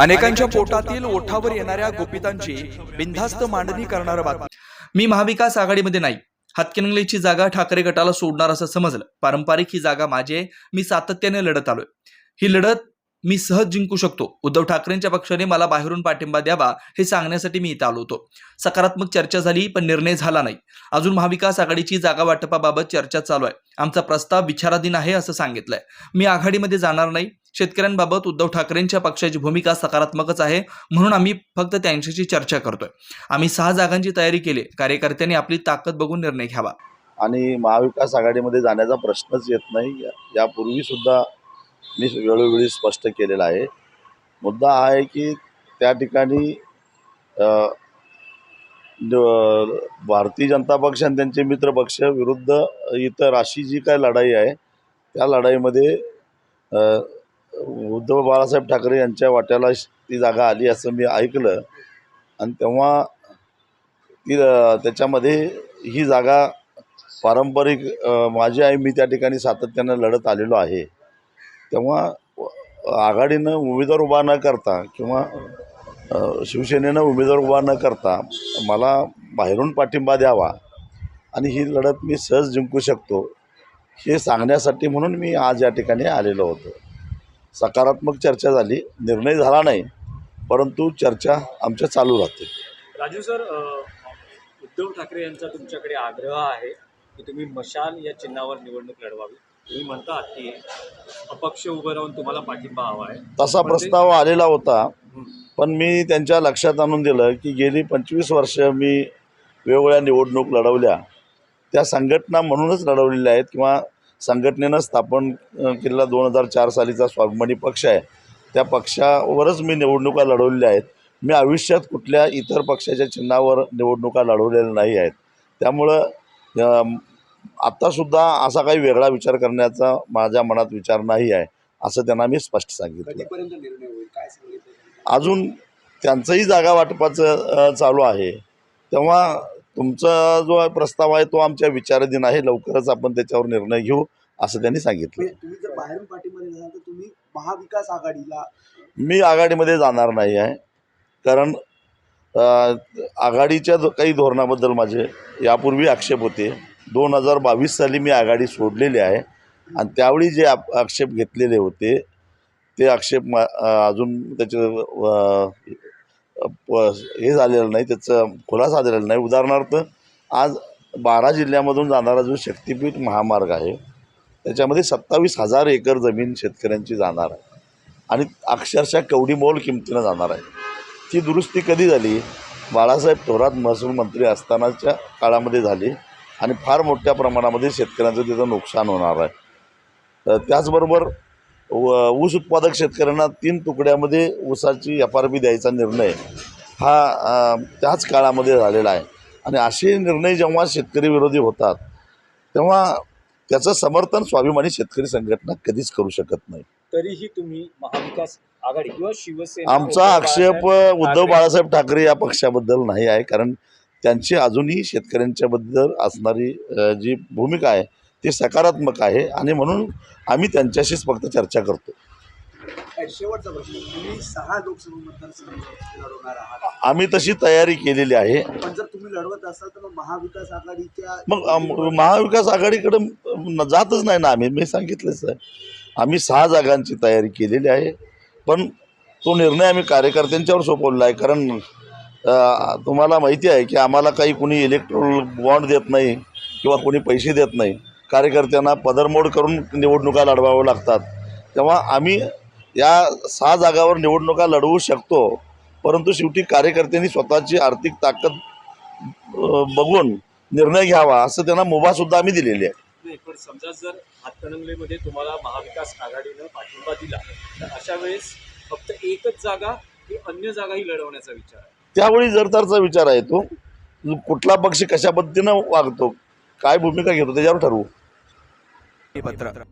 अनेकांच्या पोटातील ओठावर येणाऱ्या गोपितांची बिनधास्त मांडणी करणार बातमी. मी महाविकास आघाडीमध्ये नाही. हातकणंगलेची जागा ठाकरे गटाला सोडणार असं समजलं. पारंपरिक ही जागा माझी. मी सातत्याने लढत आलोय. ही लढत मी सहज जिंकू शकतो. उद्धव ठाकरेंच्या पक्षाने मला बाहेरून पाठिंबा द्यावा हे सांगण्यासाठी मी इथं आलो होतो. सकारात्मक चर्चा झाली पण निर्णय झाला नाही. अजून महाविकास आघाडीची जागा वाटपाबाबत चर्चा चालू आहे. आमचा प्रस्ताव विचाराधीन आहे असं सांगितलंय. मी आघाडीमध्ये जाणार नाही. शेतकऱ्यांबाबत उद्धव ठाकरेंच्या पक्षाची भूमिका सकारात्मकच आहे म्हणून आम्ही फक्त त्यांच्याशी चर्चा करतोय. आम्ही सहा जागांची तयारी केली कार्यकर्त्यांनी आपली ताकद बघून निर्णय घ्यावा. आणि महाविकास आघाडीमध्ये जाण्याचा प्रश्नच येत नाही यापूर्वी सुद्धा मी वेळोवेळी स्पष्ट केलेला आहे. मुद्दा हा आहे की त्या ठिकाणी भारतीय जनता पक्ष आणि त्यांचे मित्र पक्ष विरुद्ध इतर अशी जी काय लढाई आहे त्या लढाईमध्ये उद्धव बाळासाहेब ठाकरे यांच्या वाट्याला ती जागा आली असं मी ऐकलं. आणि तेव्हा ती त्याच्यामध्ये ही जागा पारंपरिक माझी आई मी त्या ठिकाणी सातत्यानं लढत आलेलो आहे. तेव्हा आघाडीनं उमेदवार उभा न करता किंवा शिवसेनेनं उमेदवार उभा न करता मला बाहेरून पाठिंबा द्यावा आणि ही लढत मी सहज जिंकू शकतो हे सांगण्यासाठी म्हणून मी आज या ठिकाणी आलेलो होतो. सकारात्मक चर्चा झाली. निर्णय झाला नाही परंतु चर्चा आमच्या चालू राहते. राजू सर उद्धव ठाकरे यांचा तुमच्याकडे आग्रह आहे की तुम्ही मशाल या चिन्हावर निवडणूक लढवावी. तुम्ही म्हणता की अपक्ष उभं राहून तुम्हाला पाठिंबा हवा आहे. तसा प्रस्ताव आलेला होता. पण मी त्यांच्या लक्षात आणून दिलं की गेली पंचवीस वर्ष मी वेगवेगळ्या निवडणूक लढवल्या. त्या संघटना म्हणूनच लढवलेल्या आहेत किंवा संघटनेनं स्थापन केलेला दोन हजार चार सालीचा स्वाभिमानी पक्ष आहे. त्या पक्षावरच मी निवडणुका लढवलेल्या आहेत. मी आयुष्यात कुठल्या इतर पक्षाच्या चिन्हावर निवडणुका लढवलेल्या नाही आहेत. त्यामुळं आत्तासुद्धा असा काही वेगळा विचार करण्याचा माझ्या मनात विचार नाही आहे असं त्यांना मी स्पष्ट सांगितलं. अजून त्यांचंही जागा वाटपाचं चालू आहे. तेव्हा तुमचा जो प्रस्ताव आहे तो आमच्या विचाराधीन आहे. लवकरच आपण त्याच्यावर निर्णय घेऊ असं त्यांनी सांगितलं. म्हणजे तुम्ही जर बाहेरून तर तुम्ही महाविकास आघाडीला मी आघाडीमध्ये जाणार नाही आहे. कारण आघाडीच्या काही धोरणाबद्दल माझे यापूर्वी आक्षेप होते. दोन हजार बावीस साली मी आघाडी सोडलेली आहे. आणि त्यावेळी जे आक्षेप घेतलेले होते ते आक्षेप मा अजून त्याचे हे झालेलं नाही त्याचं खुलासा झालेला नाही. उदाहरणार्थ आज बारा जिल्ह्यामधून जाणारा जो शक्तिपीठ महामार्ग आहे त्याच्यामध्ये सत्तावीस हजार एकर जमीन शेतकऱ्यांची जाणार आहे. आणि अक्षरशः कवडी मोल किमतीनं जाणार आहे. ती दुरुस्ती कधी झाली? बाळासाहेब थोरात महसूल मंत्री असतानाच्या काळामध्ये झाली आणि फार मोठ्या प्रमाणामध्ये शेतकऱ्यांचं तिथं नुकसान होणार आहे. तर त्याचबरोबर व ऊस उत्पादक शेतकऱ्यांना तीन तुकड्यामध्ये ऊसाची एफ आर पी द्यायचा निर्णय हा त्याच काळामध्ये झालेला आहे. आणि असे निर्णय जेव्हा शेतकरी विरोधी होतात तेव्हा त्याचं समर्थन स्वाभिमानी शेतकरी संघटना कधीच करू शकत नाही. तरीही तुम्ही महाविकास आघाडी किंवा शिवसेना आमचा आक्षेप उद्धव बाळासाहेब ठाकरे या पक्षाबद्दल नाही आहे कारण त्यांची अजूनही शेतकऱ्यांच्याबद्दल असणारी जी भूमिका आहे ती सकारात्मक आहे आणि म्हणून आम्ही त्यांच्याशीच फक्त चर्चा करतो. काय शेवटचा प्रश्न तुम्ही सहा लोकसभा मतदारसंघ लढवणार आहात. आम्ही तशी तयारी केलेली आहे. पण जर तुम्ही लढवत असाल तर मग महाविकास आघाडीच्या मग आम- महाविकास आघाडीकडे जातच नाही ना आम्ही. मी सांगितलंच आहे आम्ही सहा जागांची तयारी केलेली आहे. पण तो निर्णय आम्ही कार्यकर्त्यांच्यावर सोपवलेला आहे. कारण तुम्हाला माहिती आहे की आम्हाला काही कुणी इलेक्ट्रोल बॉन्ड देत नाही किंवा कोणी पैसे देत नाही. कार्यकर्त्यांना पदरमोड करून निवडणुका लढवाव्या लागतात. तेव्हा आम्ही या सहा जागावर निवडणुका लढवू शकतो परंतु शेवटी कार्यकर्त्यांनी स्वतःची आर्थिक ताकद बघून निर्णय घ्यावा असं त्यांना मुभासुद्धा आम्ही दिलेली आहे. नाही पण समजा जर हातकणंगलेमध्ये तुम्हाला महाविकास आघाडीनं पाठिंबा दिला तर अशा वेळेस फक्त एकच जागा की अन्य जागाही लढवण्याचा विचार आहे? त्यावेळी जर तरचा विचार आहे तो कुठला पक्ष कशा पद्धतीनं वागतो काय भूमिका घेतो त्याच्यावर ठरवू. पत्र